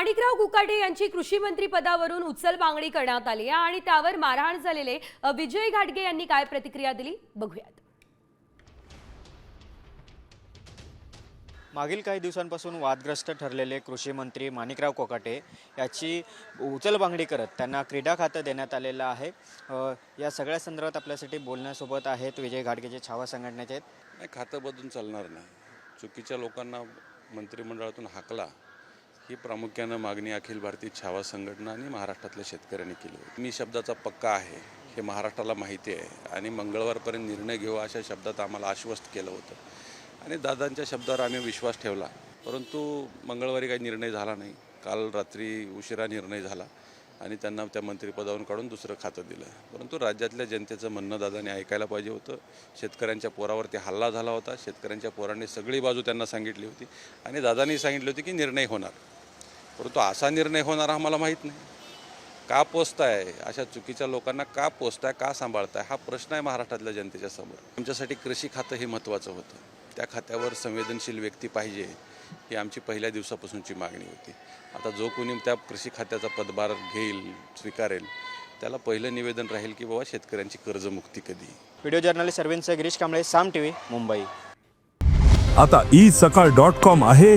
माणिकराव कुकाटे यांची कृषी मंत्री पदावरून उचल मागणी करण्यात आली आहे आणि त्यावर मारहाण झालेले विजय घाटगे यांनी काय प्रतिक्रिया दिली? बघूयात. मागील काही दिवसांपासून वादग्रस्त ठरलेले कृषी मंत्री माणिकराव कोकाटे याची उचलबांगडी करत त्यांना क्रीडा खातं देण्यात आलेलं आहे. या सगळ्या संदर्भात आपल्यासाठी बोलण्यासोबत आहेत विजय घाटगे जे छावा संघटनेचे. आहेत नाही खातं बदलून चालणार नाही. चुकीच्या लोकांना मंत्रिमंडळातून हाकला. ही प्रामुख्यानं मागणी अखिल भारतीय छावा संघटना आणि महाराष्ट्रातल्या शेतकऱ्यांनी केली होती. मी शब्दाचा पक्का आहे हे महाराष्ट्राला माहिती आहे आणि मंगळवारपर्यंत निर्णय घेऊ अशा शब्दात आम्हाला आश्वस्त केलं होतं. आणि दादांच्या शब्दावर आम्ही विश्वास ठेवला परंतु मंगळवारी काही निर्णय झाला नाही. काल रात्री उशिरा निर्णय झाला आणि त्यांना त्या मंत्रिपदावरून काढून दुसरं खातं दिलं. परंतु राज्यातल्या जनतेचं म्हणणं दादाने ऐकायला पाहिजे होतं. शेतकऱ्यांच्या पोरावरती हल्ला झाला होता. शेतकऱ्यांच्या पोरांनी सगळी बाजू त्यांना सांगितली होती आणि दादांनी सांगितली होती की निर्णय होणार. परंतु असा निर्णय होणार आम्हाला माहीत नाही. का पोचताय? अशा चुकीच्या लोकांना का पोचताय? का सांभाळताय? हा प्रश्न आहे महाराष्ट्रातल्या जनतेच्या समोर. आमच्यासाठी कृषी खातं हे महत्त्वाचं होतं. त्या खात्यावर संवेदनशील व्यक्ती पाहिजे ही आमची पहिल्या दिवसापासूनची मागणी होती. आता जो कोणी त्या कृषी खात्याचा पदभार घेईल स्वीकारेल त्याला पहिलं निवेदन राहील की बाबा शेतकऱ्यांची कर्जमुक्ती कधी? Video journalist Arvind Girish Kamble Saam T V Mumbai आता ई सकाळ डॉट कॉम आहे.